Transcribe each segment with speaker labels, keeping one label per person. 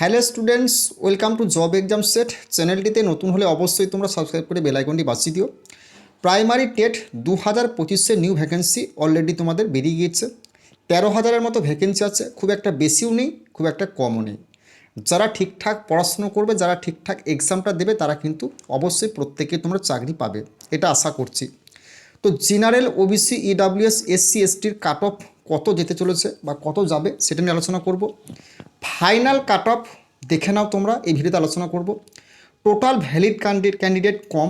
Speaker 1: Hello students welcome to job exam set চ্যানেলটিতে নতুন হলে অবশ্যই তোমরা সাবস্ক্রাইব করে বেল আইকনটি বাঁচিয়ে দিও। প্রাইমারি টেট দু হাজার পঁচিশের নিউ ভ্যাকেন্সি অলরেডি তোমাদের বেরিয়ে গিয়েছে। তেরো হাজারের মতো ভ্যাকেন্সি আছে, খুব একটা বেশিও নেই, খুব একটা কমও নেই। যারা ঠিকঠাক পড়াশুনো করবে, যারা ঠিকঠাক এক্সামটা দেবে, তারা কিন্তু অবশ্যই প্রত্যেকে তোমরা চাকরি পাবে। এটা আশা করছি। তো জেনারেল ওবিসি ইডাব্লিউএস এসসি এসটির কাট অফ কত যেতে চলেছে বা কত যাবে সেটা নিয়ে আলোচনা করব। ফাইনাল কাট অফ দেখে নাও তোমরা, এই ভিডিওতে আলোচনা করব। টোটাল ভ্যালিড ক্যান্ডিডেট ক্যান্ডিডেট কম,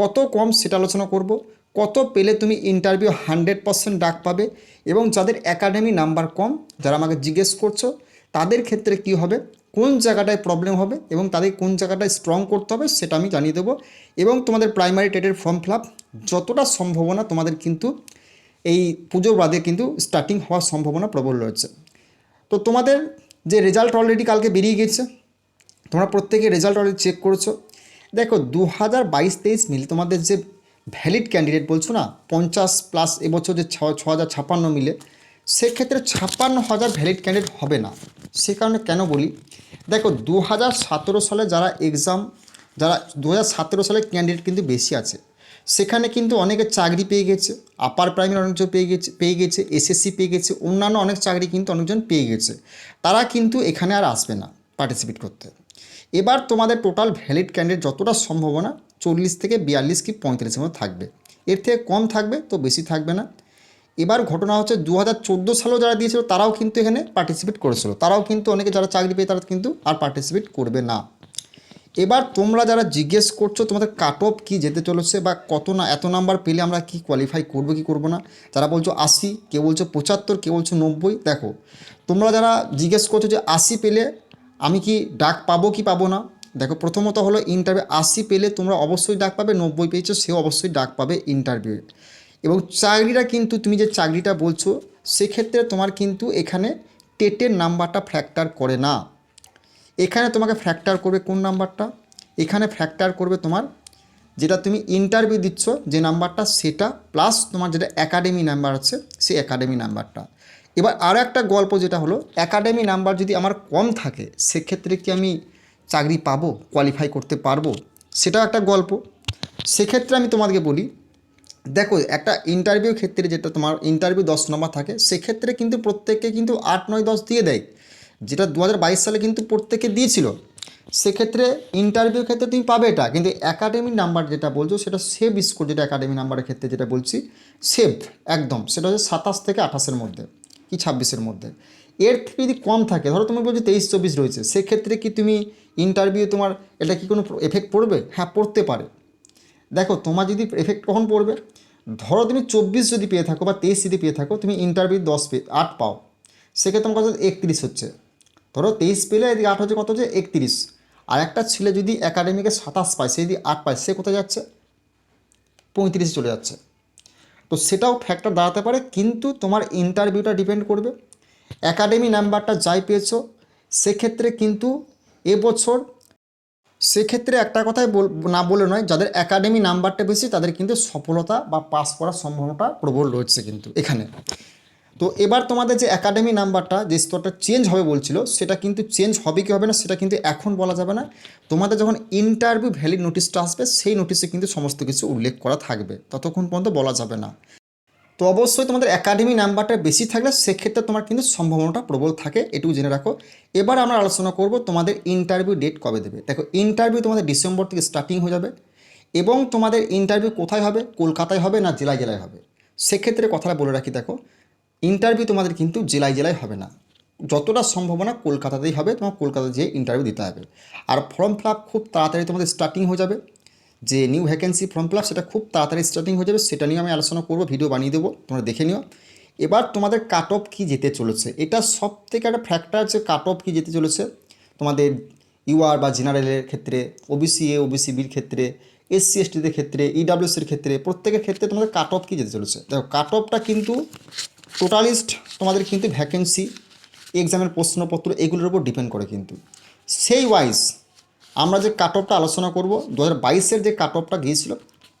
Speaker 1: কত কম সেটা আলোচনা করব। কত পেলে তুমি ইন্টারভিউ হান্ড্রেড পার্সেন্ট ডাক পাবে এবং যাদের একাডেমি নাম্বার কম, যারা আমাকে জিজ্ঞেস করছ, তাদের ক্ষেত্রে কি হবে? কোন জায়গাটায় প্রবলেম হবে এবং তাদের কোন জায়গাটায় স্ট্রং করতে হবে সেটা আমি জানিয়ে দেবো এবং তোমাদের প্রাইমারি টেটের ফর্ম ফিল যতটা সম্ভাবনা তোমাদের কিন্তু এই পুজোর বাদে কিন্তু স্টার্টিং হওয়ার সম্ভাবনা প্রবল রয়েছে। তো তোমাদের যে রেজাল্ট অলরেডি কালকে বেরিয়ে গেছে, তোমরা প্রত্যেকে রেজাল্ট অলরেডি চেক করেছ। দেখো দু হাজার বাইশ তেইশ মিলে তোমাদের যে ভ্যালিড ক্যান্ডিডেট বলছো না, পঞ্চাশ প্লাস এবছর যে ছ ছ হাজার ছাপ্পান্ন মিলে, সেক্ষেত্রে ছাপ্পান্ন হাজার ভ্যালিড ক্যান্ডিডেট হবে না। সে কারণে কেন বলি? দেখো দু হাজার সতেরো সালে যারা এক্সাম যারা দু হাজার সতেরো সালে ক্যান্ডিডেট কিন্তু বেশি আছে। সেখানে কিন্তু অনেকে চাকরি পেয়ে গেছে আপার প্রাইমারি অনেকজন পেয়ে গেছে পেয়ে গেছে এসএসসি পেয়ে গেছে, অন্যান্য অনেক চাকরি কিন্তু অনেকজন পেয়ে গেছে। তারা কিন্তু এখানে আর আসবে না পার্টিসিপেট করতে। এবার তোমাদের টোটাল ভ্যালিড ক্যান্ডিডেট যতটা সম্ভাবনা চল্লিশ থেকে বিয়াল্লিশ কি পঁয়তাল্লিশের মধ্যে থাকবে। এর থেকে কম থাকবে তো বেশি থাকবে না। এবার ঘটনা হচ্ছে দু হাজার চোদ্দ সালেও যারা দিয়েছিল তারাও কিন্তু এখানে পার্টিসিপেট করেছিল। তারাও কিন্তু অনেকে যারা চাকরি পেয়ে তারা কিন্তু আর পার্টিসিপেট করবে না। এবার তোমরা যারা জিজ্ঞেস করছ তোমাদের কাট অফ কী যেতে চলেছে বা কত না, এত নাম্বার পেলে আমরা কি কোয়ালিফাই করব, কি করব না যারা বলছো আশি, কেউ বলছো পঁচাত্তর, কেউ বলছো নব্বই, দেখো, তোমরা যারা জিজ্ঞেস করছ যে আশি পেলে আমি কি ডাক পাবো, কি পাবো না, দেখো, প্রথমত হলো ইন্টারভিউ আশি পেলে তোমরা অবশ্যই ডাক পাবে, নব্বই পেয়েছ, সেও অবশ্যই ডাক পাবে ইন্টারভিউ এবং চাকরিটা কিন্তু তুমি যে চাকরিটা বলছো, সেক্ষেত্রে তোমার কিন্তু এখানে টেটের নাম্বারটা ফ্যাক্টর করে না। এখানে তোমাকে ফ্যাক্টর করবে কোন নাম্বারটা এখানে ফ্যাক্টর করবে তোমার যেটা তুমি ইন্টারভিউ দিচ্ছ, যে নাম্বারটা সেটা প্লাস তোমার যেটা একাডেমি নাম্বার আছে, সেই একাডেমি নাম্বারটা এবার আরও একটা গল্প যেটা হলো একাডেমি নাম্বার যদি আমার কম থাকে, সেক্ষেত্রে কি আমি চাকরি পাবো কোয়ালিফাই করতে পারব? সেটাও একটা গল্প। সেক্ষেত্রে আমি তোমাদেরকে বলি, দেখো একটা ইন্টারভিউ ক্ষেত্রে যেটা তোমার ইন্টারভিউ দশ নম্বর থাকে, সেক্ষেত্রে কিন্তু প্রত্যেককে কিন্তু আট, নয়, দশ দিয়ে দেয়। যেটা দু হাজার বাইশ সালে কিন্তু প্রত্যেকে দিয়েছিল। সেক্ষেত্রে ইন্টারভিউ ক্ষেত্রে তুমি পাবে এটা। কিন্তু একাডেমি নাম্বার যেটা বলছো, সেটা সেভ স্কোর যেটা একাডেমি নাম্বারের ক্ষেত্রে যেটা বলছি সেভ একদম। সেটা হচ্ছে সাতাশ থেকে আঠাশের মধ্যে কি ছাব্বিশের মধ্যে। এর থেকে যদি কম থাকে, ধরো তুমি বলছো তেইশ, চব্বিশ রয়েছে, সেক্ষেত্রে কি তুমি ইন্টারভিউ তোমার এটা কি কোনো এফেক্ট পড়বে? হ্যাঁ পড়তে পারে। দেখো, তোমার যদি এফেক্ট কখন পড়বে? ধরো তুমি চব্বিশ যদি পেয়ে থাকো বা তেইশ যদি পেয়ে থাকো, তুমি ইন্টারভিউ দশ পে, আট পাও। সেক্ষেত্রে তোমার কথা একত্রিশ হচ্ছে। ধরো তেইশ পেলে এদিকে আট হচ্ছে কত হচ্ছে? একত্রিশ। আর একটা ছেলে যদি একাডেমিকে সাতাশ পায়, সে যদি আট পায়, সে কোথায় যাচ্ছে? পঁয়ত্রিশে চলে যাচ্ছে। তো সেটাও ফ্যাক্টর দাঁড়াতে পারে, কিন্তু তোমার ইন্টারভিউটা ডিপেন্ড করবে। একাডেমি নাম্বারটা যাই পেয়েছ, সেক্ষেত্রে কিন্তু এবছর সেক্ষেত্রে একটা কথাই বল, না বলে নয়, যাদের একাডেমি নাম্বারটা বেশি, তাদের কিন্তু সফলতা বা পাস করার সম্ভাবনাটা প্রবল রয়েছে কিন্তু এখানে। তো এবার তোমাদের যে একাডেমি নাম্বারটা, যে স্তরটা চেঞ্জ হবে বলছিল, সেটা কিন্তু চেঞ্জ হবে কি হবে না, সেটা কিন্তু এখন বলা যাবে না। তোমাদের যখন ইন্টারভিউ ভ্যালিড নোটিশটা আসবে, সেই নোটিশে কিন্তু সমস্ত কিছু উল্লেখ করা থাকবে। ততক্ষণ পর্যন্ত বলা যাবে না। তো অবশ্যই তোমাদের একাডেমি নাম্বারটা বেশি থাকলে, সেক্ষেত্রে তোমার কিন্তু সম্ভাবনাটা প্রবল থাকে, এটুকু জেনে রাখো। এবার আমরা আলোচনা করব তোমাদের ইন্টারভিউ ডেট কবে দেবে। দেখো ইন্টারভিউ তোমাদের ডিসেম্বর থেকে স্টার্টিং হয়ে যাবে এবং তোমাদের ইন্টারভিউ কোথায় হবে, কলকাতায় হবে না জেলায় জেলায় হবে? সেক্ষেত্রে কথাটা বলে রাখি, দেখো। ইন্টারভিউ তোমাদের কিন্তু জেলায় জেলায় হবে না। যতটা সম্ভাবনা কলকাতাতেই হবে, তোমার কলকাতা যেয়ে ইন্টারভিউ দিতে হবে। আর ফর্ম ফিল আপ খুব তাড়াতাড়ি তোমাদের স্টার্টিং হয়ে যাবে। যে new vacancy form fill up সেটা খুব তাড়াতাড়ি স্টার্টিং হয়ে যাবে, সেটা নিয়ে আমি আলোচনা করব ভিডিও বানিয়ে দেবো, তোমরা দেখে নিও। এবার তোমাদের কাট অফ কী যেতে চলেছে? এটা সব থেকে একটা ফ্যাক্টর যে কাট অফ কী যেতে চলেছে। তোমাদের ইউআর বা জেনারেলের ক্ষেত্রে ওবিসি এ ওবিসি বির ক্ষেত্রে এসসি এসটিদের ক্ষেত্রে ইডাব্লিউসির ক্ষেত্রে, প্রত্যেকের ক্ষেত্রে তোমাদের কাট অফ কী যেতে চলেছে? দেখো কাট অফটা কিন্তু টোটালিস্ট তোমাদের কিন্তু ভ্যাকেন্সি, এক্সামের প্রশ্নপত্র এগুলোর উপর ডিপেন্ড করে কিন্তু। সেই ওয়াইজ আমরা যে কাট অফটা আলোচনা করব, দু হাজার বাইশের যে কাট অফটা গিয়েছিল,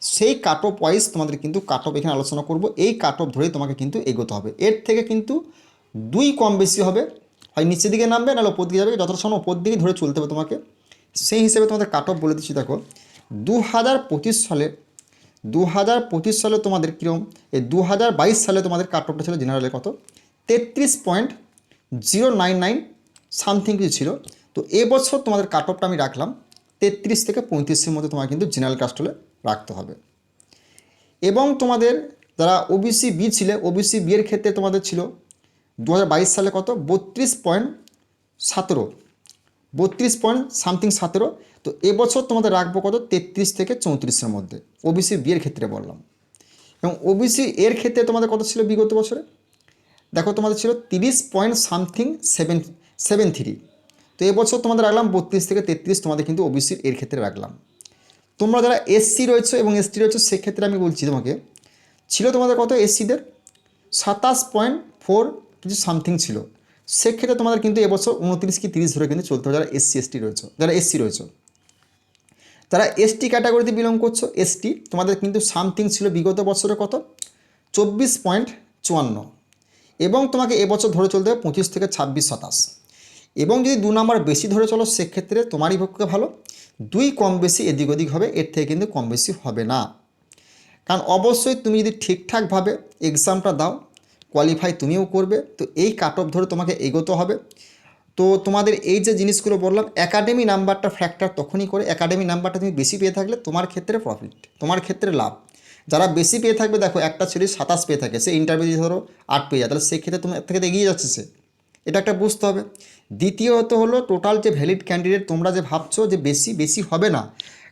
Speaker 1: সেই কাট অফ ওয়াইজ তোমাদের কিন্তু কাট অফ এখানে আলোচনা করব। এই কাট অফ ধরেই তোমাকে কিন্তু এগোতে হবে। এর থেকে কিন্তু দুই কম বেশি হবে। হয় নিচের দিকে নামবে, নাহলে ওপর দিকে যাবে। যতটা সময় ওপর দিকে ধরে চলতে হবে তোমাকে। সেই হিসেবে তোমাদের কাট অফ বলে দিচ্ছি, দেখো, দু হাজার পঁচিশ সালে দু হাজার পঁচিশ সালে তোমাদের কীরকম এই দু হাজার বাইশ সালে তোমাদের কাট অফটা ছিল জেনারেলের কত? তেত্রিশ point zero nine nine something কিছু ছিল। তো এবছর তোমাদের কাট অফটা আমি রাখলাম, তেত্রিশ থেকে পঁয়ত্রিশের মধ্যে তোমার কিন্তু জেনারেল কাস্ট হলে রাখতে হবে। এবং তোমাদের যারা ওবিসি বি ছিলে ওবিসি বি এর ক্ষেত্রে তোমাদের ছিল দু হাজার বাইশ সালে কত? বত্রিশ পয়েন্ট সতেরো। বত্রিশ পয়েন্ট সামথিং সতেরো। তো এবছর তোমাদের রাখব কত? তেত্রিশ থেকে চৌত্রিশের মধ্যে। ওবিসি বি এর ক্ষেত্রে বললাম। এবং ওবিসি এর ক্ষেত্রে তোমাদের কত ছিল বিগত বছরে? দেখো, তোমাদের ছিল তিরিশ point something seven seven three তো এবছর তোমাদের রাখলাম বত্রিশ থেকে তেত্রিশ, তোমাদের কিন্তু ওবিসির এর ক্ষেত্রে রাখলাম। তোমরা যারা এসসি রয়েছে এবং এসটি রয়েছে, সেক্ষেত্রে আমি বলছি তোমাকে, ছিল তোমাদের কত এসসিদের সাতাশ পয়েন্ট ফোর কিছু সামথিং ছিল। সেক্ষেত্রে তোমাদের কিন্তু এবছর উনত্রিশ কি তিরিশ ধরে কিন্তু চলতে হবে। যারা এসসি, এসটি রয়েছে, যারা এসসি রয়েছে। যারা এসটি ক্যাটাগরিতে বিলং করছ। এসটি তোমাদের কিন্তু সামথিং ছিল বিগত বছরে কত? চব্বিশ পয়েন্ট চুয়ান্ন। এবং তোমাকে এবছর ধরে চলতে হবে পঁচিশ থেকে ছাব্বিশ সাতাশ। এবং যদি দু নম্বর বেশি ধরে চলো, সেক্ষেত্রে তোমারই পক্ষে ভালো। দুই কম বেশি, এদিক ওদিক হবে, এর থেকে কিন্তু কম বেশি হবে না। কারণ অবশ্যই তুমি যদি ঠিকঠাকভাবে এক্সামটা দাও কোয়ালিফাই তুমিও করবে। তো এই কাট অফ ধরে তোমাকে এগোতে হবে। তো তোমাদের এই যে জিনিসগুলো বললাম একাডেমি নাম্বারটা ফ্যাক্টর তখনই করে। একাডেমি নাম্বারটা তুমি বেশি পেয়ে থাকলে তোমার ক্ষেত্রে প্রফিট তোমার ক্ষেত্রে লাভ। যারা বেশি পেয়ে থাকবে, দেখো একটা ছেলে সাতাশ পেয়ে থাকে, সে ইন্টারভিউ ধরো আট পেয়ে যায়, তাহলে সেক্ষেত্রে তোমার থেকে এগিয়ে যাচ্ছে সে। এটা একটা বুঝতে হবে। দ্বিতীয়ত হলো টোটাল যে ভ্যালিড ক্যান্ডিডেট তোমরা যে ভাবছ যে বেশি বেশি হবে না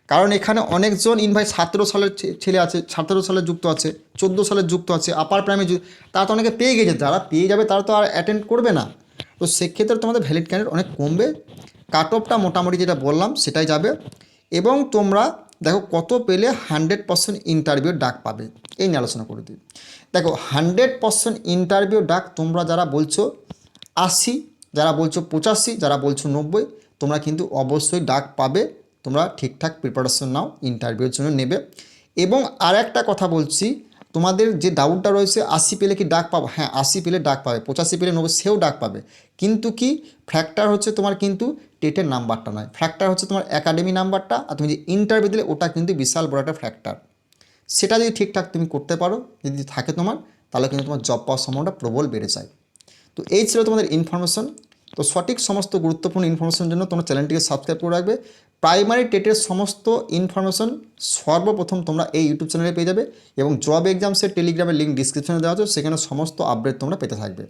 Speaker 1: কারণ এখানে অনেকজন ইনভাইট সতেরো সালের ছেলে আছে, সতেরো সালের যুক্ত আছে, চোদ্দ সালের যুক্ত আছে আপার প্রাইমে তারা তো অনেকে পেয়ে গেছে, যারা পেয়ে যাবে তারা তো আর অ্যাটেন্ড করবে না। তো সেক্ষেত্রে তোমাদের ভ্যালিড ক্যান্ডিডেট অনেক কমবে। কাট অফটা মোটামুটি যেটা বললাম, সেটাই যাবে। এবং তোমরা দেখো কত পেলে হান্ড্রেড পার্সেন্ট ইন্টারভিউ ডাক পাবে। এই নিয়ে আলোচনা করে দিই। দেখো হান্ড্রেড পার্সেন্ট ইন্টারভিউ ডাক তোমরা যারা বলছো আশি, যারা বলছো পঁচাশি, যারা বলছো নব্বই, তোমরা কিন্তু অবশ্যই ডাক পাবে। তোমরা ঠিকঠাক প্রিপারেশন নাও ইন্টারভিউর জন্য নেবে। এবং আর একটা কথা বলছি, তোমাদের যে ডাউটটা রয়েছে, আশি পেলে কি ডাক পাবো? হ্যাঁ আশি পেলে ডাক পাবে, পঁচাশি পেলে নব্বই সেও ডাক পাবে। কিন্তু কি? ফ্যাক্টর হচ্ছে তোমার কিন্তু টেটের নাম্বারটা নয়। ফ্যাক্টর হচ্ছে তোমার একাডেমি নাম্বারটা, আর তুমি যে ইন্টারভিউ দিলে, ওটা কিন্তু বিশাল বড় একটা ফ্যাক্টর সেটা যদি ঠিকঠাক তুমি করতে পারো, যদি থাকে তোমার, তাহলে কিন্তু তোমার জব পাওয়ার সম্ভাবনাটা প্রবল বেড়ে যায়। তো এই ছিল তোমাদের ইনফরমেশন তো সঠিক সমস্ত গুরুত্বপূর্ণ ইনফরমেশনের জন্য তোমরা চ্যানেলটিকে সাবস্ক্রাইব করে রাখবে। প্রাইমারি টেটের সমস্ত ইনফরমেশন সর্বপ্রথম তোমরা এই ইউটিউব চ্যানেলে পেয়ে যাবে এবং জব এক্সামসের টেলিগ্রামের লিঙ্ক ডিসক্রিপশনে দেওয়া আছে, সেখানে সমস্ত আপডেট তোমরা পেতে থাকবে।